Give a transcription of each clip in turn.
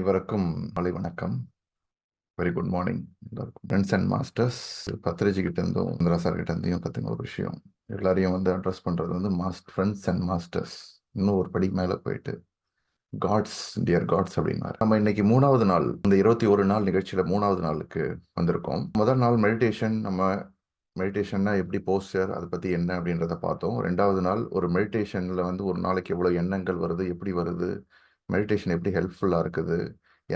அனைவருக்கும் மாலை வணக்கம். வெரி குட் மார்னிங் எல்லாருக்கும். ஃப்ரெண்ட்ஸ் அண்ட் மாஸ்டர்ஸ் பத்ரஜி கிட்ட இருந்தும் இந்திரா சார் கிட்ட இருந்தையும் கற்றுங்க ஒரு விஷயம். எல்லாரையும் வந்து அட்ரஸ் பண்ணுறது வந்து மாஸ்ட் ஃப்ரெண்ட்ஸ் அண்ட் மாஸ்டர்ஸ் இன்னும் ஒரு படி மேலே போயிட்டு காட்ஸ் டியர் காட்ஸ் அப்படின்னாரு. நம்ம இன்னைக்கு மூணாவது நாள் இந்த இருபத்தி ஒரு நாள் நிகழ்ச்சியில் மூணாவது நாளுக்கு வந்திருக்கோம். முதல் நாள் மெடிடேஷன் நம்ம மெடிடேஷன்னா எப்படி போஸ்டர் அதை பற்றி என்ன அப்படின்றத பார்த்தோம். ரெண்டாவது நாள் ஒரு மெடிடேஷனில் வந்து ஒரு நாளைக்கு எவ்வளோ எண்ணங்கள் வருது எப்படி வருது மெடிடேஷன் எப்படி ஹெல்ப்ஃபுல்லாக இருக்குது?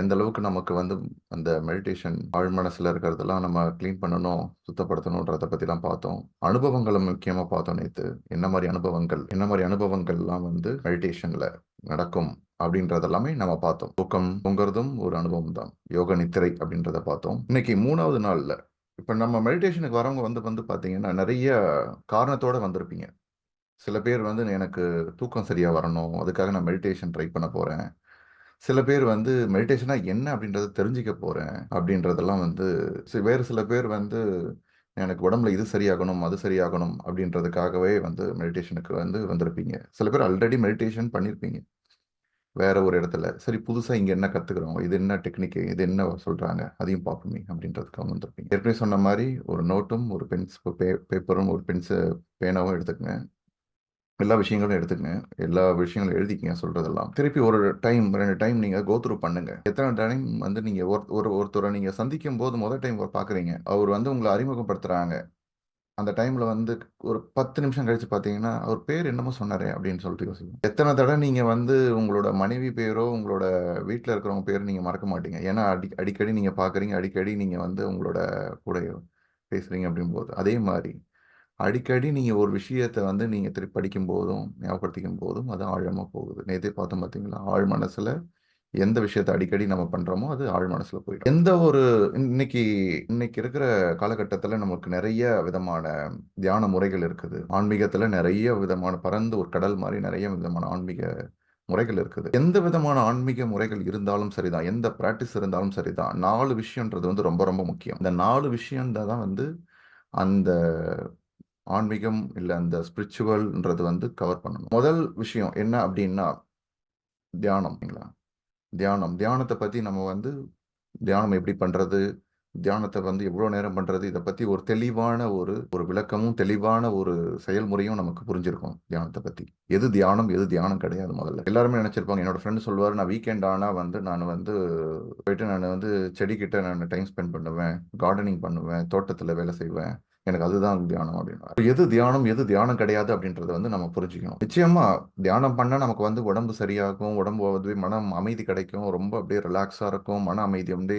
எந்த அளவுக்கு நமக்கு வந்து அந்த மெடிடேஷன் ஆழ் மனசில் இருக்கிறதெல்லாம் நம்ம க்ளீன் பண்ணணும் சுத்தப்படுத்தணுன்றதை பற்றிலாம் பார்த்தோம். அனுபவங்களை முக்கியமாக பார்த்தோம் நேற்று என்ன மாதிரி அனுபவங்கள்? என்ன மாதிரி அனுபவங்கள்லாம் வந்து மெடிடேஷனில் நடக்கும் அப்படின்றதெல்லாமே நம்ம பார்த்தோம். தூக்கம் தூங்குறதும் ஒரு அனுபவம் தான். யோக நித்திரை அப்படின்றத பார்த்தோம். இன்னைக்கு மூணாவது நாளில் இப்போ நம்ம மெடிடேஷனுக்கு வரவங்க வந்து வந்து பார்த்தீங்கன்னா நிறைய காரணத்தோட வந்திருப்பீங்க. சில பேர் வந்து எனக்கு தூக்கம் சரியாக வரணும் அதுக்காக நான் மெடிடேஷன் ட்ரை பண்ண போகிறேன் சில பேர் வந்து மெடிடேஷனா என்ன அப்படின்றத தெரிஞ்சுக்க போகிறேன் அப்படின்றதெல்லாம் வந்து சி- வேறு சில பேர் வந்து எனக்கு உடம்புல இது சரியாகணும் அது சரியாகணும் அப்படின்றதுக்காகவே வந்து மெடிடேஷனுக்கு வந்து வந்திருப்பீங்க. சில பேர் ஆல்ரெடி மெடிடேஷன் பண்ணியிருப்பீங்க வேற ஒரு இடத்துல சரி புதுசாக இங்கே என்ன கற்றுக்குறோம் இது என்ன டெக்னிக்கு இது என்ன சொல்கிறாங்க அதையும் பார்ப்போமே அப்படின்றதுக்காக வந்திருப்பீங்க. ஏற்கனவே சொன்ன மாதிரி ஒரு நோட்டும் ஒரு பென்ஸ் பேப்பரும் ஒரு பென்ஸு பேனாவும் எடுத்துக்கங்க. எல்லா விஷயங்களும் எடுத்துக்கங்க. எல்லா விஷயங்களும் எழுதிக்கங்க சொல்றதெல்லாம். திருப்பி ஒரு டைம் ரெண்டு டைம் நீங்க கோத்ரூ பண்ணுங்கள் பண்ணுங்க. எத்தனை டைம் வந்து நீங்க ஒரு ஒரு ஒருத்தரை நீங்க சந்திக்கும் போது முதல் டைம் பாக்குறீங்க அவர் வந்து உங்களை அறிமுகப்படுத்துறாங்க. அந்த டைம்ல வந்து ஒரு பத்து நிமிஷம் கழிச்சு பாத்தீங்கன்னா அவர் பேர் என்னமோ சொன்னாரே அப்படின்னு சொல்லிட்டு யோசிக்கும் எத்தனை தடவை நீங்க வந்து உங்களோட மனைவி பேரோ உங்களோட வீட்டில் இருக்கிறவங்க பேர் நீங்க மறக்க மாட்டீங்க. ஏன்னா அடி அடிக்கடி நீங்க பாக்குறீங்க அடிக்கடி நீங்க வந்து உங்களோட கூட பேசுறீங்க அப்படிங்கும்போது. அதே மாதிரி அடிக்கடி நீங்கள் ஒரு விஷயத்தை வந்து நீங்கள் திருப்பி படிக்கும் போதும் ஞாபகப்படுத்திக்கும் போதும் அது ஆழமாக போகுது. நேற்றே பார்த்தோம் பார்த்தீங்களா? ஆழ் மனசில் எந்த விஷயத்தை அடிக்கடி நம்ம பண்ணுறோமோ அது ஆழ் மனசில் போயிடும். எந்த ஒரு இன்னைக்கு இன்னைக்கு இருக்கிற காலகட்டத்தில் நமக்கு நிறைய விதமான தியான முறைகள் இருக்குது. ஆன்மீகத்தில் நிறைய விதமான பறந்து ஒரு கடல் மாதிரி நிறைய விதமான ஆன்மீக முறைகள் இருக்குது. எந்த விதமான ஆன்மீக முறைகள் இருந்தாலும் சரிதான். எந்த ப்ராக்டிஸ் இருந்தாலும் சரிதான். நாலு விஷயன்றது வந்து ரொம்ப ரொம்ப முக்கியம். இந்த நாலு விஷயம் தான் வந்து அந்த ஆன்மீகம் இல்லை அந்த ஸ்பிரிச்சுவல்ன்றது வந்து கவர் பண்ணணும். முதல் விஷயம் என்ன அப்படின்னா தியானம் தியானம். தியானத்தை பற்றி நம்ம வந்து தியானம் எப்படி பண்ணுறது தியானத்தை வந்து எவ்வளோ நேரம் பண்ணுறது இதை பற்றி ஒரு தெளிவான ஒரு ஒரு விளக்கமும் தெளிவான ஒரு செயல்முறையும் நமக்கு புரிஞ்சிருக்கும் தியானத்தை பற்றி எது தியானம் எது தியானம் கிடையாது முதல்ல. எல்லாருமே நினச்சிருப்பாங்க. என்னோட ஃப்ரெண்டு சொல்லுவார் நான் வீக்கெண்ட் ஆனால் வந்து நான் வந்து போயிட்டு நான் வந்து செடிக்கிட்ட நான் டைம் ஸ்பெண்ட் பண்ணுவேன் கார்டனிங் பண்ணுவேன் தோட்டத்தில் வேலை செய்வேன் எனக்கு அதுதான் தியானம் அப்படின்னு எது தியானம் எது தியானம் கிடையாது அப்படின்றத வந்து நம்ம புரிஞ்சுக்கணும். நிச்சயமா தியானம் பண்ணால் நமக்கு வந்து உடம்பு சரியாகும் உடம்பு வந்து மனம் அமைதி கிடைக்கும் ரொம்ப அப்படியே ரிலாக்ஸா இருக்கும் மன அமைதி வந்து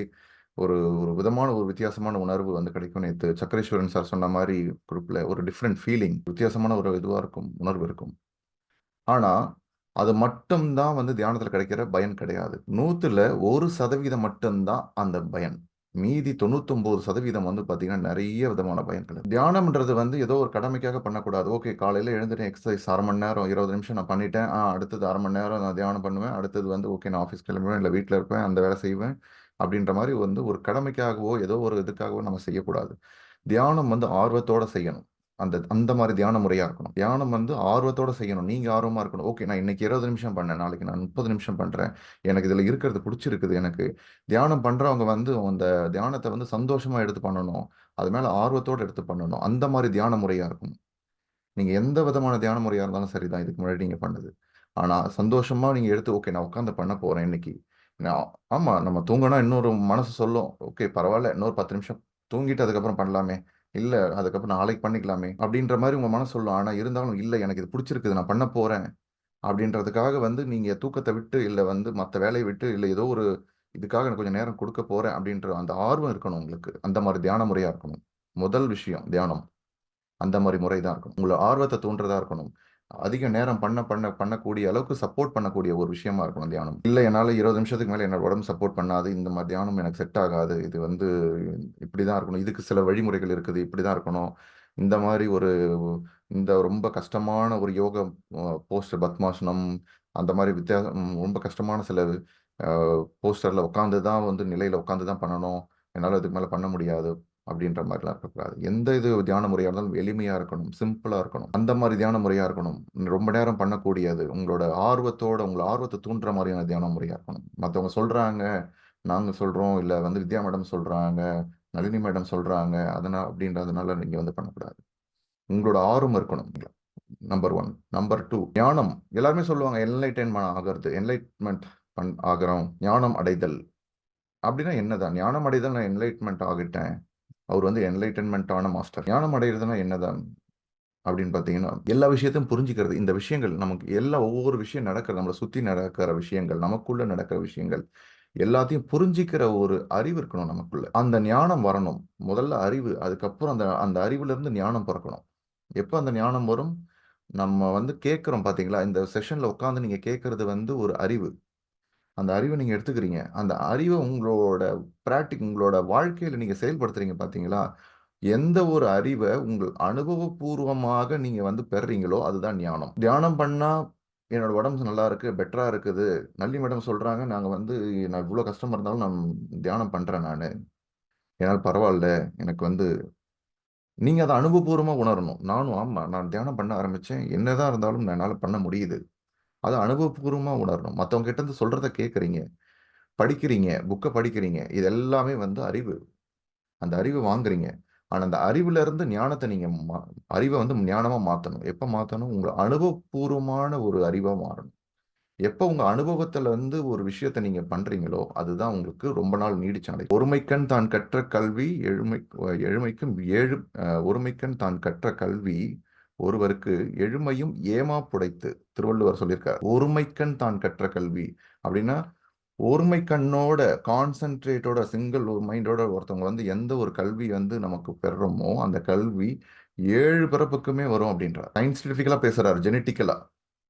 ஒரு ஒரு விதமான ஒரு வித்தியாசமான உணர்வு வந்து கிடைக்கும். நேற்று சக்கரேஸ்வரன் சார் சொன்ன மாதிரி குரூப்ல ஒரு டிஃப்ரெண்ட் ஃபீலிங் வித்தியாசமான ஒரு இதுவா இருக்கும் உணர்வு இருக்கும். ஆனா அது மட்டும்தான் வந்து தியானத்தில் கிடைக்கிற பயன் கிடையாது. நூற்றுல ஒரு சதவீதம் மட்டும்தான் அந்த பயன். மீதி தொண்ணூத்தொம்பது சதவீதம் வந்து பார்த்தீங்கன்னா நிறைய விதமான பயன்கள். தியானம்ன்றது வந்து ஏதோ ஒரு கடமைக்காக பண்ணக்கூடாது. ஓகே காலையில் எழுந்துட்டேன் எக்ஸசைஸ் அரை மணி நேரம் இருபது நிமிஷம் நான் பண்ணிட்டேன். ஆ அடுத்தது அரை மணி நேரம் நான் தியானம் பண்ணுவேன். அடுத்தது வந்து ஓகே நான் ஆஃபீஸ் கிளம்புவேன் இல்லை வீட்டில் இருப்பேன் அந்த வேலை செய்வேன் அப்படின்ற மாதிரி வந்து ஒரு கடமைக்காகவோ ஏதோ ஒரு இதுக்காகவோ நம்ம செய்யக்கூடாது. தியானம் வந்து ஆர்வத்தோட செய்யணும். அந்த அந்த மாதிரி தியான முறையா இருக்கணும். தியானம் வந்து ஆர்வத்தோட செய்யணும். நீங்க ஆர்வமா இருக்கணும். ஓகே நான் இன்னைக்கு இருபது நிமிஷம் பண்ணேன். நாளைக்கு நான் முப்பது நிமிஷம் பண்றேன். எனக்கு இதுல இருக்கிறது பிடிச்சிருக்குது எனக்கு. தியானம் பண்றவங்க வந்து அந்த தியானத்தை வந்து சந்தோஷமா எடுத்து பண்ணணும். அது மேல ஆர்வத்தோட எடுத்து பண்ணணும். அந்த மாதிரி தியான முறையா இருக்கும் நீங்க எந்த விதமான தியான முறையா இருந்தாலும் சரிதான். இதுக்கு முன்னாடி நீங்க பண்ணது. ஆனா சந்தோஷமா நீங்க எடுத்து ஓகே நான் உட்காந்து பண்ண போறேன் இன்னைக்கு. நான் ஆமா நம்ம தூங்கினா இன்னொரு மனசு சொல்லும். ஓகே பரவாயில்ல. இன்னொரு பத்து நிமிஷம் தூங்கிட்டு அதுக்கப்புறம் பண்ணலாமே. இல்ல அதுக்கப்புறம் நாளைக்கு பண்ணிக்கலாமே அப்படின்ற மாதிரி உங்க மனசு சொல்லும். ஆனா இருந்தாலும் இல்ல எனக்கு இது பிடிச்சிருக்குது நான் பண்ண போறேன் அப்படின்றதுக்காக வந்து நீங்க தூக்கத்தை விட்டு இல்ல வந்து மற்ற வேலையை விட்டு இல்ல ஏதோ ஒரு இதுக்காக எனக்கு கொஞ்சம் நேரம் கொடுக்க போறேன் அப்படின்ற அந்த ஆர்வம் இருக்கணும் உங்களுக்கு. அந்த மாதிரி தியான முறையா இருக்கணும். முதல் விஷயம் தியானம். அந்த மாதிரி முறை தான் இருக்கணும். உங்களை ஆர்வத்தை தூண்டுறதா இருக்கணும். அதிக நேரம் பண்ண பண்ண பண்ணக்கூடிய அளவுக்கு சப்போர்ட் பண்ணக்கூடிய ஒரு விஷயமா இருக்கணும் தியானம். இல்லை என்னால் இருபது நிமிஷத்துக்கு மேலே என்னோட உடம்பு சப்போர்ட் பண்ணாது இந்த மாதிரி தியானம் எனக்கு செட் ஆகாது. இது வந்து இப்படி தான் இருக்கணும். இதுக்கு சில வழிமுறைகள் இருக்குது இப்படி தான் இருக்கணும். இந்த மாதிரி ஒரு இந்த ரொம்ப கஷ்டமான ஒரு யோக போஸ்டர் பத்மாசனம் அந்த மாதிரி வித்தியாசம் ரொம்ப கஷ்டமான சில போஸ்டரில் உட்காந்து தான் வந்து நிலையில் உட்காந்து தான் பண்ணணும். என்னால் அதுக்கு மேலே பண்ண முடியாது. அப்படின்ற மாதிரிலாம் இருக்கக்கூடாது. எந்த இது தியான முறையாக இருந்தாலும் எளிமையாக இருக்கணும் சிம்பிளாக இருக்கணும். அந்த மாதிரி தியான முறையாக இருக்கணும். ரொம்ப நேரம் பண்ணக்கூடியது உங்களோட ஆர்வத்தோட உங்களை ஆர்வத்தை தூண்டுற மாதிரியான தியான முறையாக இருக்கணும். மற்றவங்க சொல்கிறாங்க நாங்கள் சொல்கிறோம் இல்லை வந்து வித்யா மேடம் சொல்கிறாங்க நளினி மேடம் சொல்கிறாங்க அதனால் அப்படின்றதுனால நீங்கள் வந்து பண்ணக்கூடாது. உங்களோட ஆர்வம் இருக்கணும். நம்பர் ஒன் நம்பர் டூ ஞானம். எல்லாருமே சொல்லுவாங்க என்லைட்மெண்ட் ஆகிறது என்லைட்மெண்ட் பண் ஆகிறோம். ஞானம் அடைதல். அப்படின்னா என்னதான்? ஞானம் அடைதல் நான் என்லைட்மெண்ட் ஆகிட்டேன். அவர் வந்து என்லைட்டன்மெண்ட்டான மாஸ்டர் ஞானம் அடைகிறதுனா என்னதான் அப்படின்னு பார்த்தீங்கன்னா எல்லா விஷயத்தையும் புரிஞ்சுக்கிறது. இந்த விஷயங்கள் நமக்கு எல்லா ஒவ்வொரு விஷயம் நடக்கிற நம்மளை சுற்றி நடக்கிற விஷயங்கள் நமக்குள்ளே நடக்கிற விஷயங்கள் எல்லாத்தையும் புரிஞ்சிக்கிற ஒரு அறிவு இருக்கணும் நமக்குள்ள. அந்த ஞானம் வரணும். முதல்ல அறிவு அதுக்கப்புறம் அந்த அந்த அறிவுலேருந்து ஞானம் பிறக்கணும். எப்போ அந்த ஞானம் வரும்? நம்ம வந்து கேட்குறோம் பார்த்தீங்களா? இந்த செஷனில் உட்காந்து நீங்கள் கேட்குறது வந்து ஒரு அறிவு. அந்த அறிவை நீங்கள் எடுத்துக்கிறீங்க. அந்த அறிவை உங்களோட ப்ராக்டிக் உங்களோட வாழ்க்கையில் நீங்கள் செயல்படுத்துறீங்க பார்த்தீங்களா? எந்த ஒரு அறிவை உங்கள் அனுபவபூர்வமாக நீங்கள் வந்து பெறுறீங்களோ அதுதான் ஞானம். தியானம் பண்ணால் என்னோட உடம்பு நல்லா இருக்குது பெட்டராக இருக்குது. நல்லி மேடம் சொல்கிறாங்க நாங்கள் வந்து நான் இவ்வளோ கஷ்டமாக இருந்தாலும் நான் தியானம் பண்ணுறேன் நான். என்னால் பரவாயில்ல எனக்கு வந்து நீங்கள் அதை அனுபவபூர்வமாக உணரணும். நானும் ஆமாம் நான் தியானம் பண்ண ஆரம்பித்தேன் என்னதான் இருந்தாலும் என்னால் பண்ண முடியுது. அதை அனுபவபூர்வமாக உணரணும். மற்றவங்க கிட்ட இருந்து சொல்கிறத கேட்குறீங்க படிக்கிறீங்க புக்கை படிக்கிறீங்க இது எல்லாமே வந்து அறிவு. அந்த அறிவு வாங்குறீங்க. ஆனால் அந்த அறிவுலேருந்து ஞானத்தை ஞானத்தை மா அறிவை வந்து ஞானமாக மாற்றணும் எப்போ மாற்றணும் உங்கள் அனுபவபூர்வமான ஒரு அறிவாக மாறணும். எப்போ உங்கள் அனுபவத்தில் வந்து ஒரு விஷயத்த நீங்கள் பண்ணுறீங்களோ அதுதான் உங்களுக்கு ரொம்ப நாள் நீடிச்சாலை ஒருமைக்கண் தான் கற்ற கல்வி எழுமை எழுமைக்கும் ஏழு ஒருமைக்கண் தான் கற்ற கல்வி ஒருவருக்கு எழுமையும் ஏமா புடைத்து திருவள்ளுவர் சொல்லியிருக்கார். ஒருமைக்கண் தான் கற்ற கல்வி. அப்படின்னா ஒருமை கண்ணோட கான்சென்ட்ரேட்டோட சிங்கிள் ஒரு மைண்டோட ஒருத்தவங்க வந்து எந்த ஒரு கல்வி வந்து நமக்கு பெறுறோமோ அந்த கல்வி ஏழு பிறப்புக்குமே வரும் அப்படின்றார். சயின்டிபிக்கலா பேசுறாரு ஜெனட்டிக்கலா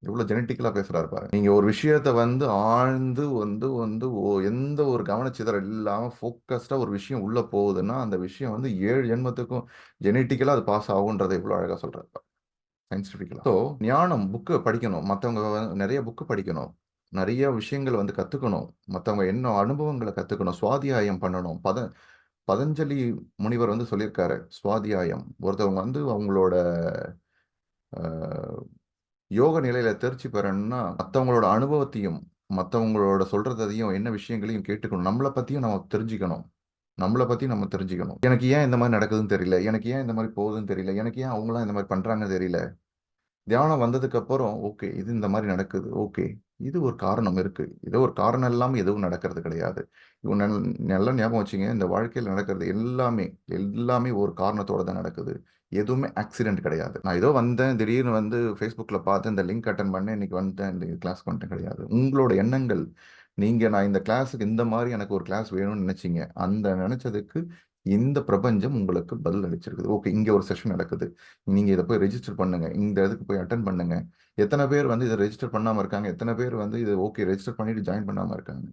எவ்வளவு ஜெனட்டிக்கலா பேசுறாரு பாரு நீங்க ஒரு விஷயத்த வந்து ஆழ்ந்து வந்து வந்து எந்த ஒரு கவனச்சிதறல் இல்லாம போக்கஸ்டா ஒரு விஷயம் உள்ள போகுதுன்னா அந்த விஷயம் வந்து ஏழு ஜென்மத்துக்கும் ஜெனட்டிக்கலா அது பாஸ் ஆகுன்றதை எவ்வளவு அழகா சொல்றாரு சயின்டிஃபிக்கலாக ஸோ ஞானம் புக்கு படிக்கணும். மற்றவங்க நிறைய புக்கு படிக்கணும். நிறைய விஷயங்களை வந்து கற்றுக்கணும் மற்றவங்க என்ன அனுபவங்களை கற்றுக்கணும் சுவாதியாயம் பண்ணணும். பத பதஞ்சலி முனிவர் வந்து சொல்லியிருக்காரு. சுவாதியாயம் ஒருத்தவங்க வந்து அவங்களோட யோக நிலையில தேர்ச்சி பெறணும்னா மற்றவங்களோட அனுபவத்தையும் மற்றவங்களோட சொல்றதையும் என்ன விஷயங்களையும் கேட்டுக்கணும். நம்மளை பத்தியும் நம்ம தெரிஞ்சுக்கணும். நம்மளை பற்றி நம்ம தெரிஞ்சுக்கணும். எனக்கு ஏன் இந்த மாதிரி நடக்குதுன்னு தெரியல எனக்கு ஏன் இந்த மாதிரி போகுதுன்னு தெரியல எனக்கு ஏன் அவங்களாம் இந்த மாதிரி பண்ணுறாங்கன்னு தெரியல. தியானம் வந்ததுக்கப்புறம் ஓகே இது இந்த மாதிரி நடக்குது ஓகே இது ஒரு காரணம் இருக்குது ஏதோ ஒரு காரணம் இல்லாமல் எதுவும் நடக்கிறது கிடையாது. இவங்க நல்ல ஞாபகம் வச்சுங்க இந்த வாழ்க்கையில் நடக்கிறது எல்லாமே எல்லாமே ஒரு காரணத்தோடு தான் நடக்குது. எதுவுமே ஆக்சிடென்ட் கிடையாது. நான் ஏதோ வந்தேன் திடீர்னு வந்து ஃபேஸ்புக்கில் பார்த்து இந்த லிங்க் அட்டன் பண்ணேன் இன்னைக்கு வந்தேன் இந்த கிளாஸ் பண்ணிட்டேன் கிடையாது. உங்களோட எண்ணங்கள் நீங்கள் நான் இந்த கிளாஸுக்கு இந்த மாதிரி எனக்கு ஒரு கிளாஸ் வேணும்னு நினச்சிங்க. அந்த நினச்சதுக்கு இந்த பிரபஞ்சம் உங்களுக்கு பதில் அளிச்சிருக்குது. ஓகே இங்கே ஒரு செஷன் நடக்குது. நீங்கள் இதை போய் ரெஜிஸ்டர் பண்ணுங்கள் இந்த இதுக்கு போய் அட்டன் பண்ணுங்கள் எத்தனை பேர் வந்து இதை ரெஜிஸ்டர் பண்ணாமல் இருக்காங்க? எத்தனை பேர் வந்து இதை ஓகே ரெஜிஸ்டர் பண்ணிட்டு ஜாயின் பண்ணாமல் இருக்காங்க?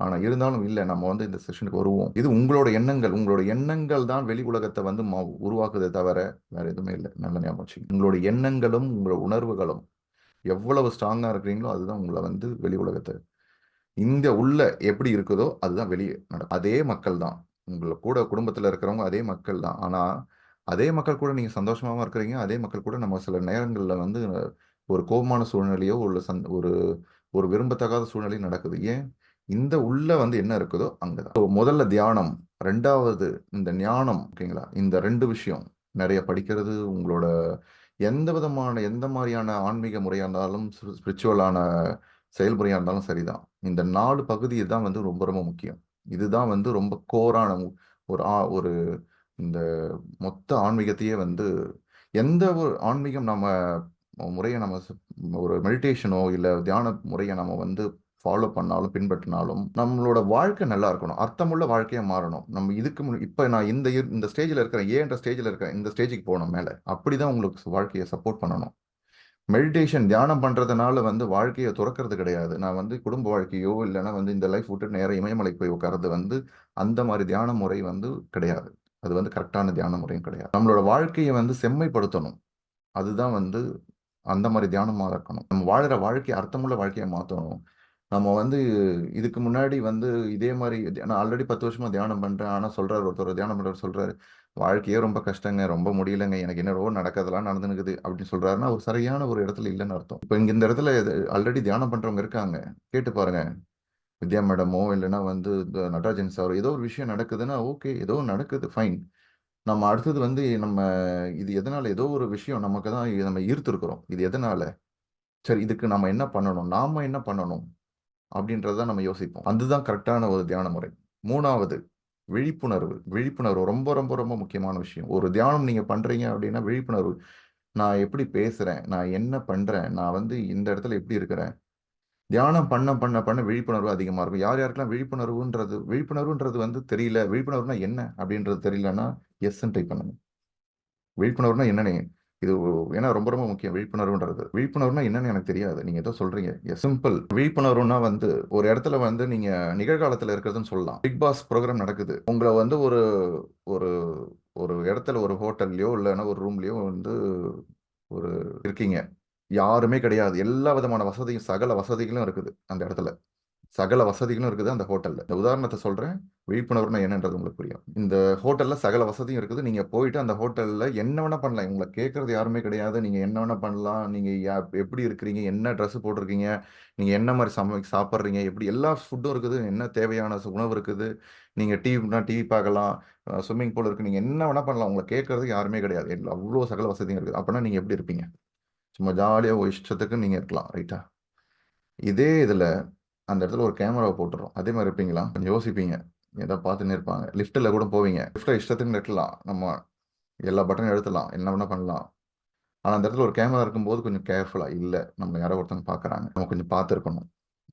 ஆனால் இருந்தாலும் இல்லை நம்ம வந்து இந்த செஷனுக்கு வருவோம். இது உங்களோட எண்ணங்கள். உங்களோட எண்ணங்கள் தான் வெளி உலகத்தை வந்து உருவாக்குதே தவிர வேற எதுவுமே இல்லை. நல்ல ஞாபகம் உங்களோட எண்ணங்களும் உங்களோட உணர்வுகளும் எவ்வளவு ஸ்ட்ராங்காக இருக்கிறீங்களோ அதுதான் உங்களை வந்து வெளி உலகத்தை இந்த உள்ள எப்படி இருக்குதோ அதுதான் வெளியே நடக்கும். அதே மக்கள் தான். உங்களை கூட குடும்பத்தில் இருக்கிறவங்க அதே மக்கள் தான். ஆனால் அதே மக்கள் கூட நீங்கள் சந்தோஷமாகவும் இருக்கிறீங்க. அதே மக்கள் கூட நம்ம சில நேரங்களில் வந்து ஒரு கோபமான சூழ்நிலையோ ஒரு சந் ஒரு ஒரு விரும்பத்தகாத சூழ்நிலையும் நடக்குது. ஏன்? இந்த உள்ள வந்து என்ன இருக்குதோ அங்கதான். முதல்ல தியானம் ரெண்டாவது இந்த ஞானம் ஓகேங்களா? இந்த ரெண்டு விஷயம். நிறைய படிக்கிறது உங்களோட எந்த விதமான எந்த மாதிரியான ஆன்மீக முறையாக இருந்தாலும் ஸ்பிரிச்சுவலான செயல்முறையாக இருந்தாலும் சரிதான். இந்த நாலு பகுதியை தான் வந்து ரொம்ப ரொம்ப முக்கியம். இதுதான் வந்து ரொம்ப கோரான ஒரு ஆ ஒரு இந்த மொத்த ஆன்மீகத்தையே வந்து எந்த ஒரு ஆன்மீகம் நம்ம முறையை நம்ம ஒரு மெடிடேஷனோ இல்லை தியான முறையை நம்ம வந்து ஃபாலோ பண்ணாலும் பின்பற்றினாலும் நம்மளோட வாழ்க்கை நல்லா இருக்கணும். அர்த்தமுள்ள வாழ்க்கையாக மாறணும். நம்ம இதுக்கு முன் இப்போ நான் இந்த இந்த ஸ்டேஜில் இருக்கிறேன் ஏன்ற ஸ்டேஜில் இருக்கிறேன் இந்த ஸ்டேஜுக்கு போகணும் மேலே. அப்படி தான் உங்களுக்கு வாழ்க்கையை சப்போர்ட் பண்ணணும். மெடிடேஷன் தியானம் பண்ணுறதுனால வந்து வாழ்க்கையை துறக்கிறது கிடையாது. நான் வந்து குடும்ப வாழ்க்கையோ இல்லைன்னா வந்து இந்த லைஃப் விட்டு நேரம் இமயமலைக்கு போய் உட்காரது வந்து அந்த மாதிரி தியான முறை வந்து கிடையாது. அது வந்து கரெக்டான தியான முறையும் கிடையாது. நம்மளோட வாழ்க்கையை வந்து செம்மைப்படுத்தணும். அதுதான் வந்து அந்த மாதிரி தியானமாக இருக்கணும். நம்ம வாழ்கிற வாழ்க்கையை அர்த்தமுள்ள வாழ்க்கையை மாற்றணும் நம்ம வந்து இதுக்கு முன்னாடி வந்து இதே மாதிரி நான் ஆல்ரெடி 10 வருஷமா தியானம் பண்றேன். ஆனா சொல்கிறார் ஒருத்தர் தியானம் பண்ணுறவர் சொல்றாரு, "வாழ்க்கையே ரொம்ப கஷ்டங்க. ரொம்ப முடியலங்க. எனக்கு என்னவோ நடக்கிறதெல்லாம் நடந்துன்னுக்குது." அப்படின்னு சொல்றாருன்னா, அவர் சரியான ஒரு இடத்துல இல்லைன்னு அர்த்தம். இப்போ இங்க இந்த இடத்துல இது ஆல்ரெடி தியானம் பண்றவங்க இருக்காங்க. கேட்டு பாருங்க. வித்யா மேடமோ, இல்லைன்னா வந்து இந்த நடராஜன் சாரோ ஏதோ ஒரு விஷயம் நடக்குதுன்னா, ஓகே. ஏதோ நடக்குது ஃபைன். நம்ம அடுத்தது வந்து நம்ம இது எதனால ஏதோ ஒரு விஷயம் நமக்கு தான் நம்ம ஈர்த்திருக்கிறோம். இது எதனால? சரி இதுக்கு நம்ம என்ன பண்ணணும்? நாம என்ன பண்ணணும்? அப்படின்றத நம்ம யோசிப்போம். அதுதான் கரெக்டான ஒரு தியான முறை. மூணாவது விழிப்புணர்வு. விழிப்புணர்வு ரொம்ப ரொம்ப ரொம்ப முக்கியமான விஷயம். ஒரு தியானம் நீங்க பண்றீங்க அப்படின்னா விழிப்புணர்வு. நான் எப்படி பேசுறேன்? நான் என்ன பண்றேன்? நான் வந்து இந்த இடத்துல எப்படி இருக்கிறேன்? தியானம் பண்ண பண்ண பண்ண விழிப்புணர்வு அதிகமா இருக்கும். யார் யாருக்கெல்லாம் விழிப்புணர்வுன்றது விழிப்புணர்வுன்றது வந்து தெரியல. விழிப்புணர்வுனா என்ன? அப்படின்றது தெரியலன்னா, எஸ்ன்னு டைப் பண்ணுங்க. விழிப்புணர்வுனா என்னன்னு இது ஏன்னா ரொம்ப ரொம்ப முக்கியம் விழிப்புணர்வுன்றது. விழிப்புணர்வுனா என்னன்னு எனக்கு தெரியாது. நீங்க ஏதோ சொல்றீங்க. சிம்பிள். விழிப்புணர்வுனா வந்து ஒரு இடத்துல வந்து நீங்க நிகழ்காலத்துல இருக்கிறதுன்னு சொல்லலாம். பிக் பாஸ் ப்ரோக்ராம் நடக்குது. உங்களை வந்து ஒரு ஒரு ஒரு இடத்துல ஒரு ஹோட்டல்லையோ இல்லைன்னா ஒரு ரூம்லயோ வந்து ஒரு இருக்கீங்க. யாருமே கிடையாது. எல்லா விதமான வசதியும் சகல வசதிகளும் இருக்குது அந்த இடத்துல. சகல வசதிகளும் இருக்குது அந்த ஹோட்டலில் இந்த உதாரணத்தை சொல்கிறேன் விழிப்புணர்வுனா என்னன்றது உங்களுக்கு புரியும். இந்த ஹோட்டலில் சகல வசதியும் இருக்குது. நீங்கள் போயிட்டு அந்த ஹோட்டலில் என்ன வேணால் பண்ணலாம். உங்களை கேட்குறது யாருமே கிடையாது. நீங்கள் என்ன வேணால் பண்ணலாம். நீங்கள் யா எப்படி இருக்கிறீங்க? என்ன ட்ரெஸ் போட்டிருக்கீங்க? நீங்கள் என்ன மாதிரி சமை சாப்பிட்றீங்க எப்படி எல்லா ஃபுட்டும் இருக்குது. என்ன தேவையான உணவு இருக்குது. நீங்கள் டிவினா டிவி பார்க்கலாம். ஸ்விம்மிங் பூல் இருக்குது நீங்கள் என்ன வேணால் பண்ணலாம். உங்களை கேட்குறதுக்கு யாருமே கிடையாது. எல் அவ்வளோ சகல வசதியும் இருக்குது. அப்படின்னா நீங்கள் எப்படி இருப்பீங்க? சும்மா ஜாலியாக ஒரு இஷ்டத்துக்கு நீங்கள் இருக்கலாம். ரைட்டா? இதே இதில் அந்த இடத்துல ஒரு கேமராவை போட்டுரும் அதே மாதிரி இருப்பீங்களா? கொஞ்சம் யோசிப்பீங்க. ஏதோ பார்த்துன்னு இருப்பாங்க. லிஃப்ட்டில் கூட போவீங்க. லிஃப்ட்ல இஷ்டத்துக்கு நெட்டலாம். நம்ம எல்லா பட்டனும் எடுத்துலாம் என்ன வேணால் பண்ணலாம். ஆனால் அந்த இடத்துல ஒரு கேமரா இருக்கும்போது கொஞ்சம் கேர்ஃபுல்லாக இல்லை நம்ம யாரோ ஒருத்தவங்க பார்க்குறாங்க. நம்ம கொஞ்சம் பார்த்துருக்கணும்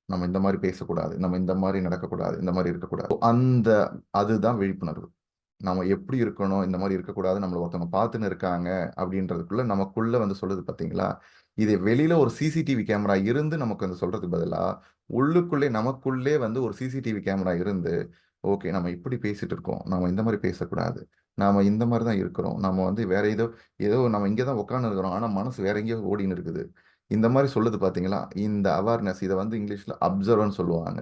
நம்ம இந்த மாதிரி பேசக்கூடாது. நம்ம இந்த மாதிரி நடக்கக்கூடாது. இந்த மாதிரி இருக்கக்கூடாது. அந்த அதுதான் விழிப்புணர்வு. நம்ம எப்படி இருக்கணும்? இந்த மாதிரி இருக்கக்கூடாது. நம்மளை ஒருத்தவங்க பார்த்துன்னு இருக்காங்க அப்படின்றதுக்குள்ள நமக்குள்ள வந்து சொல்லுது பார்த்தீங்களா? இது வெளியில ஒரு சிசிடிவி கேமரா இருந்து நமக்கு வந்து சொல்றதுக்கு பதிலாக உள்ளுக்குள்ளே நமக்குள்ளே வந்து ஒரு சிசிடிவி கேமரா இருந்து, ஓகே நம்ம இப்படி பேசிட்டு இருக்கோம். நம்ம இந்த மாதிரி பேசக்கூடாது. நாம இந்த மாதிரி தான் இருக்கிறோம். நம்ம வந்து வேற ஏதோ ஏதோ நம்ம இங்கே தான் உட்காந்து இருக்கிறோம். ஆனால் மனசு வேற எங்கேயோ ஓடின்னு இருக்குது. இந்த மாதிரி சொல்லுது பார்த்தீங்களா? இந்த அவேர்னஸ் இதை வந்து இங்கிலீஷில் அப்சர்வ்ன்னு சொல்லுவாங்க.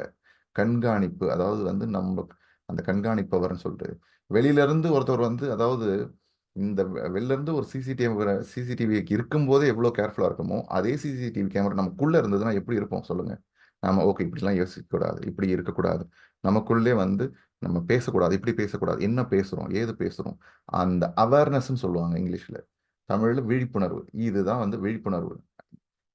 கண்காணிப்பு. அதாவது வந்து நம்ம அந்த கண்காணிப்பவர்னு சொல்லிட்டு. வெளியில இருந்து வந்து அதாவது இந்த வெளிலேருந்து ஒரு சிசிடிவி சிசிடிவி இருக்கும்போதே எவ்வளோ கேர்ஃபுல்லாக இருக்குமோ அதே சிசிடிவி கேமரா நமக்குள்ளே இருந்ததுன்னா எப்படி இருப்போம் சொல்லுங்கள் நாம் ஓகே இப்படிலாம் யோசிக்கக்கூடாது. இப்படி இருக்கக்கூடாது. நமக்குள்ளே வந்து நம்ம பேசக்கூடாது. இப்படி பேசக்கூடாது. என்ன பேசுகிறோம் ஏது பேசுகிறோம் அந்த அவேர்னஸ்ன்னு சொல்லுவாங்க இங்கிலீஷில் தமிழில் விழிப்புணர்வு. இதுதான் வந்து விழிப்புணர்வு.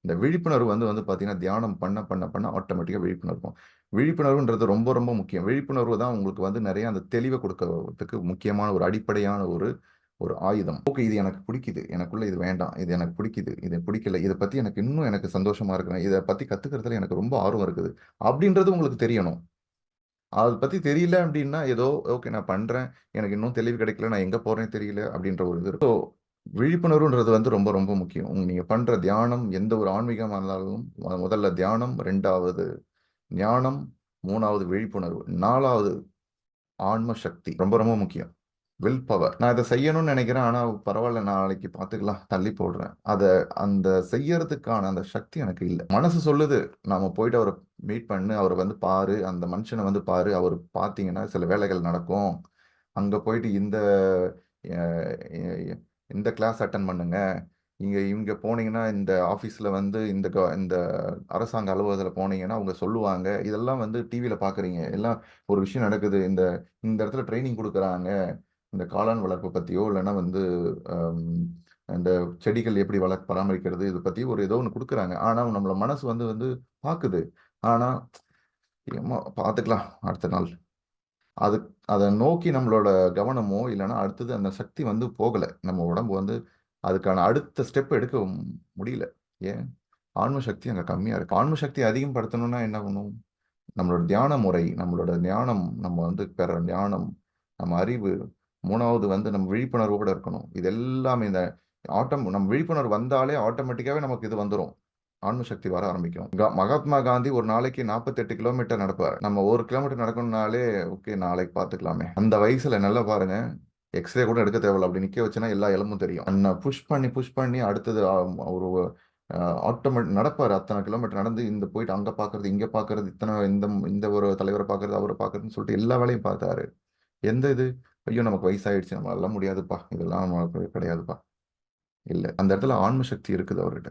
இந்த விழிப்புணர்வு வந்து வந்து பார்த்தீங்கன்னா, தியானம் பண்ண பண்ண பண்ண ஆட்டோமேட்டிக்காக விழிப்புணர்வு விழிப்புணர்வுன்றது ரொம்ப ரொம்ப முக்கியம். விழிப்புணர்வு தான் உங்களுக்கு வந்து நிறைய அந்த தெளிவை கொடுக்கறதுக்கு முக்கியமான ஒரு அடிப்படையான ஒரு ஒரு ஆயுதம். ஓகே இது எனக்கு பிடிக்குது. எனக்குள்ள இது வேண்டாம். இது எனக்கு பிடிக்குது. இது பிடிக்கல. இதை பத்தி எனக்கு இன்னும் எனக்கு சந்தோஷமா இருக்கிறேன். இதை பத்தி கத்துக்கிறதுல எனக்கு ரொம்ப ஆர்வம் இருக்குது. அப்படின்றது உங்களுக்கு தெரியணும். அதை பத்தி தெரியல அப்படின்னா, ஏதோ ஓகே நான் பண்றேன். எனக்கு இன்னும் தெளிவு கிடைக்கல. நான் எங்க போறேன்னு தெரியல அப்படின்ற ஒரு இது ஸோ விழிப்புணர்வுன்றது வந்து ரொம்ப ரொம்ப முக்கியம். நீங்கள் நீங்க பண்ற தியானம் எந்த ஒரு ஆன்மீகமா இருந்தாலும், முதல்ல தியானம், ரெண்டாவது ஞானம், மூணாவது விழிப்புணர்வு, நாலாவது ஆன்ம சக்தி. ரொம்ப ரொம்ப முக்கியம். Will power. நான் இதை செய்யணும்னு நினைக்கிறேன் ஆனால் பரவாயில்ல நாளைக்கு பார்த்துக்கலாம். தள்ளி போடுறேன். அதை அந்த செய்யறதுக்கான அந்த சக்தி எனக்கு இல்லை மனசு சொல்லுது. நாம போயிட்டு அவரை மீட் பண்ணு. அவரை வந்து பாரு. அந்த மனுஷனை வந்து பாரு. அவர் பார்த்தீங்கன்னா சில வேலைகள் நடக்கும். அங்கே போயிட்டு இந்த இந்த கிளாஸ் அட்டன் பண்ணுங்க. நீங்கள் இவங்க போனீங்கன்னா, இந்த ஆஃபீஸில் வந்து இந்த க இந்த அரசாங்க அலுவலகத்தில் போனீங்கன்னா, அவங்க சொல்லுவாங்க. இதெல்லாம் வந்து டிவியில் பார்க்குறீங்க. எல்லாம் ஒரு விஷயம் நடக்குது. இந்த இந்த இடத்துல ட்ரைனிங் கொடுக்குறாங்க இந்த காளான் வளர்ப்பு பற்றியோ இல்லைன்னா வந்து இந்த செடிகள் எப்படி வள பராமரிக்கிறது, இதை பற்றி ஒரு ஏதோ ஒன்று கொடுக்குறாங்க ஆனால் நம்மள மனசு வந்து வந்து பார்க்குது ஆனால் பார்த்துக்கலாம் அடுத்த நாள். அது அதை நோக்கி நம்மளோட கவனமோ, இல்லைன்னா அடுத்தது அந்த சக்தி வந்து போகலை நம்ம உடம்பு வந்து அதுக்கான அடுத்த ஸ்டெப் எடுக்க முடியல. ஏன்? ஆன்ம சக்தி அங்கே கம்மியாக இருக்கு. ஆன்ம சக்தி அதிகப்படுத்தணும்னா என்ன பண்ணும் நம்மளோட தியான முறை, நம்மளோட ஞானம், நம்ம வந்து பெற ஞானம், நம்ம அறிவு, மூணாவது வந்து நம்ம விழிப்புணர்வோட இருக்கணும். இது எல்லாமே இந்த ஆட்டம் நம்ம விழிப்புணர்வு வந்தாலே ஆட்டோமேட்டிக்காகவே நமக்கு இது வந்துடும் ஆன்ம சக்தி வர ஆரம்பிக்கும். மகாத்மா காந்தி ஒரு நாளைக்கு 48 கிலோமீட்டர் நடப்பார் நம்ம ஒரு கிலோமீட்டர் நடக்கணும்னாலே, ஓகே நாளைக்கு பார்த்துக்கலாமே. அந்த வயசுல நல்லா பாருங்க. எக்ஸ்ரே கூட எடுக்க தேவையில்ல. அப்படி நிற்க வச்சேன்னா எல்லா இலமும் தெரியும். அண்ணன் புஷ் பண்ணி, புஷ் பண்ணி அடுத்தது ஒரு ஆட்டோமேட் நடப்பார் அத்தனை கிலோமீட்டர் நடந்து இந்த போயிட்டு அங்கே பார்க்கறது, இங்கே பார்க்கறது, இத்தனை இந்த இந்த ஒரு தலைவரை பார்க்கறது, அவரை பார்க்கறதுன்னு சொல்லிட்டு எல்லா வேலையும் பார்த்தாரு. எந்த இது? ஐயோ! நமக்கு வயசாயிடுச்சு. நம்மளால முடியாதுப்பா. இதெல்லாம் கிடையாதுப்பா. இல்லை அந்த இடத்துல ஆன்ம சக்தி இருக்குது அவர்கிட்ட.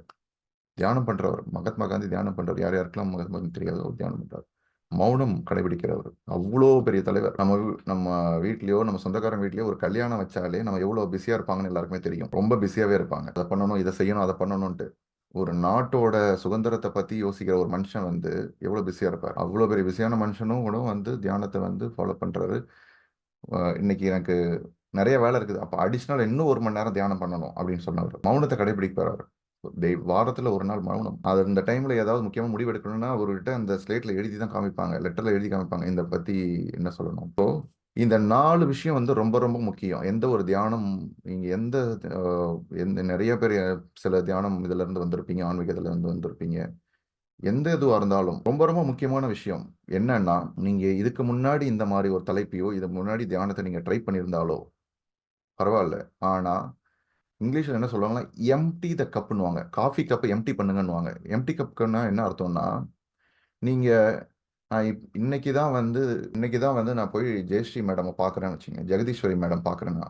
தியானம் பண்றவர். மகாத்மா காந்தி தியானம் பண்றவர். யார் யாருக்கெல்லாம் மகாத்மா காந்தி தெரியாது அவர் தியானம் பண்றாரு. மௌனம் கடைபிடிக்கிறவர். அவ்வளோ பெரிய தலைவர். நம்ம நம்ம வீட்லயோ, நம்ம சொந்தக்காரங்க வீட்லயோ ஒரு கல்யாணம் வச்சாலே நம்ம எவ்வளோ பிஸியா இருப்பாங்கன்னு எல்லாருக்குமே தெரியும். ரொம்ப பிஸியாவே இருப்பாங்க. அதை பண்ணணும், இதை செய்யணும், அதை பண்ணணுன்ட்டு. ஒரு நாட்டோட சுதந்திரத்தை பத்தி யோசிக்கிற ஒரு மனுஷன் வந்து எவ்வளோ பிஸியா இருப்பார். அவ்வளோ பெரிய பிஸியான மனுஷனும் கூட வந்து தியானத்தை வந்து ஃபாலோ பண்றாரு. இன்னைக்கு எனக்கு நிறைய வேலை இருக்குது. அப்போ அடிஷ்னல் இன்னும் ஒரு மணி நேரம் தியானம் பண்ணணும் அப்படின்னு சொன்னவர் மௌனத்தை கடைபிடிப்பார் அவரு. டெய் வாரத்துல 1 நாள் மௌனம். அது அந்த டைம்ல ஏதாவது முக்கியமா முடிவு எடுக்கணும்னா அவர்கிட்ட அந்த ஸ்லேட்ல எழுதி தான் காமிப்பாங்க. லெட்டர்ல எழுதி காமிப்பாங்க. இந்த பத்தி என்ன சொல்லணும். இப்போ இந்த நாலு விஷயம் வந்து ரொம்ப ரொம்ப முக்கியம். எந்த ஒரு தியானம் நீங்க எந்த எந்த நிறைய பேர் சில தியானம் இதுல இருந்து வந்திருப்பீங்க. ஆன்மீகத்துல இருந்து வந்திருப்பீங்க. எந்த இதுவா இருந்தாலும் ரொம்ப ரொம்ப முக்கியமான விஷயம் என்னன்னா, நீங்க இதுக்கு முன்னாடி இந்த மாதிரி ஒரு தலைப்பையோ, இதுக்கு முன்னாடி தியானத்தை நீங்க ட்ரை பண்ணியிருந்தாலோ பரவாயில்ல ஆனா இங்கிலீஷில் என்ன சொல்லுவாங்கன்னா, எம்டி த கப்புன்னுவாங்க காஃபி கப்பை எம்டி பண்ணுங்கன்னுவாங்க. எம்டி கப்புன்னா என்ன அர்த்தம்னா, நீங்கள் நான் இப் இன்னைக்கு தான் வந்து இன்னைக்கு தான் வந்து நான் போய் ஜெயஸ்ரீ மேடம் பார்க்குறேன்னு வச்சுங்க ஜெகதீஸ்வரி மேடம் பார்க்குறேன்னா,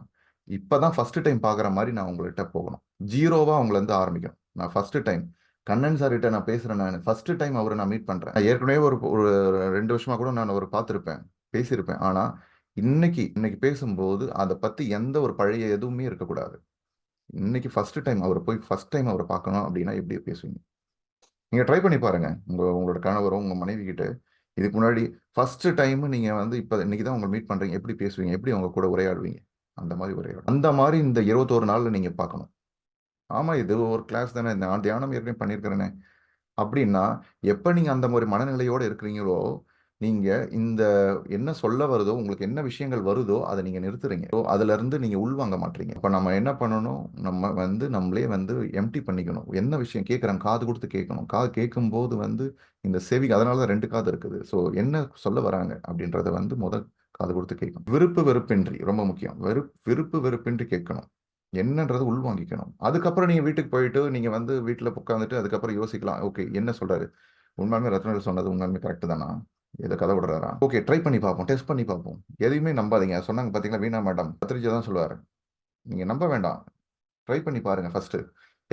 இப்போ தான் ஃபஸ்ட்டு டைம் பார்க்குற மாதிரி நான் உங்கள்கிட்ட போகணும். ஜீரோவாக அவங்களேருந்து ஆரம்பிக்கணும். நான் ஃபஸ்ட்டு டைம் கண்ணன் சார்கிட்ட நான் பேசுகிறேன் நான் ஃபஸ்ட்டு டைம் அவரை நான் மீட் பண்ணுறேன் ஏற்கனவே ஒரு ஒரு ரெண்டு வருஷமாக கூட நான் அவர் பார்த்துருப்பேன் பேசியிருப்பேன். ஆனால் இன்னைக்கு இன்னைக்கு பேசும்போது அதை பற்றி எந்த ஒரு பழைய எதுவுமே இருக்கக்கூடாது. இன்னைக்கு ஃபர்ஸ்ட் டைம் அவரை போய் ஃபர்ஸ்ட் டைம் அவரை பார்க்கணும் அப்படின்னா எப்படி பேசுவீங்க? நீங்க ட்ரை பண்ணி பாருங்க. உங்க உங்களோட கணவரும் உங்க மனைவி கிட்ட இதுக்கு முன்னாடி ஃபர்ஸ்ட் டைம் நீங்க வந்து இப்ப இன்னைக்கு தான் உங்களை மீட் பண்றீங்க. எப்படி பேசுவீங்க? எப்படி அவங்க கூட உரையாடுவீங்க? அந்த மாதிரி உரையாடும் அந்த மாதிரி இந்த 21 நாள்ல நீங்க பார்க்கணும். ஆமா இது ஒரு கிளாஸ் தானே. நான் தியானம் ஏற்கனவே பண்ணியிருக்கிறேனே. அப்படின்னா, எப்ப நீங்க அந்த மாதிரி மனநிலையோட இருக்கிறீங்களோ, நீங்கள் இந்த என்ன சொல்ல வருதோ, உங்களுக்கு என்ன விஷயங்கள் வருதோ, அதை நீங்கள் நிறுத்துறீங்க. ஸோ அதுலேருந்து நீங்கள் உள்வாங்க மாட்றீங்க. இப்போ நம்ம என்ன பண்ணணும்? நம்ம வந்து நம்மளே வந்து எம்டி பண்ணிக்கணும். என்ன விஷயம் கேட்குறாங்க காது கொடுத்து கேட்கணும். காது கேட்கும்போது வந்து இந்த செவி அதனால தான் ரெண்டு காது இருக்குது. ஸோ என்ன சொல்ல வராங்க அப்படின்றத வந்து முதல் காது கொடுத்து கேட்கணும். விருப்பு வெறுப்பின்றி ரொம்ப முக்கியம். வெறு விருப்பு வெறுப்பின்றி கேட்கணும். என்னன்றத உள்வாங்கிக்கணும். அதுக்கப்புறம் நீங்கள் வீட்டுக்கு போயிட்டு நீங்கள் வந்து வீட்டில் உட்காந்துட்டு அதுக்கப்புறம் யோசிக்கலாம். ஓகே என்ன சொல்கிறாரு உண்மையுமே ரத்னவேல் சொன்னது உண்மையுமே கரெக்டு தானா? இதை கதை விடுறாரா? ஓகே ட்ரை பண்ணி பார்ப்போம். டெஸ்ட் பண்ணி பார்ப்போம். எதையுமே நம்பாதீங்க. சொன்னாங்க பார்த்தீங்களா வீணா மேடம். பத்திரிஜா தான் சொல்லுவாரு. நீங்க நம்ப வேண்டாம். ட்ரை பண்ணி பாருங்க ஃபஸ்ட்டு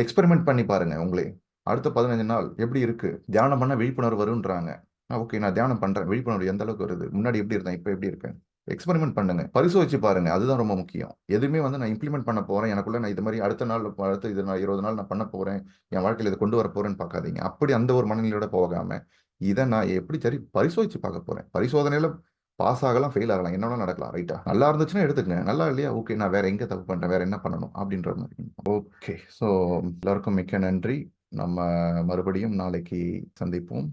எக்ஸ்பெரிமெண்ட் பண்ணி பாருங்க உங்களே. அடுத்த 15 நாள் எப்படி இருக்கு? தியானம் பண்ணால் விழிப்புணர்வு வரும்ன்றாங்க. ஓகே நான் தியானம் பண்றேன். விழிப்புணர்வு எந்த அளவுக்கு வருது? முன்னாடி எப்படி இருந்தேன்? இப்போ எப்படி இருக்கேன்? எக்ஸ்பெரிமெண்ட் பண்ணுங்க. பரிசோதிச்சு பாருங்க. அதுதான் ரொம்ப முக்கியம். எதுவுமே வந்து நான் இம்ப்ளிமெண்ட் பண்ண போறேன். எனக்குள்ள நான் இது மாதிரி அடுத்த நாள் அடுத்த இது நான் 20 நாள் நான் பண்ண போறேன். என் வாழ்க்கையில் இதை கொண்டு வர போறேன்னு பார்க்காதீங்க. அப்படி அந்த ஒரு மனநிலையோட போகாம, இதை நான் எப்படி சரி பரிசோதிச்சு பார்க்க போறேன். பரிசோதனையில பாஸ் ஆகலாம், ஃபெயில் ஆகலாம். என்ன நடக்கலாம். ரைட்டா? நல்லா இருந்துச்சுன்னா எடுத்துக்கங்க. நல்லா இல்லையா? ஓகே நான் வேற எங்க தப்பு பண்றேன்? வேற என்ன பண்ணணும்? அப்படின்ற மாதிரி ஓகே. ஸோ எல்லாருக்கும் மிக்க நன்றி. நம்ம மறுபடியும் நாளைக்கு சந்திப்போம்.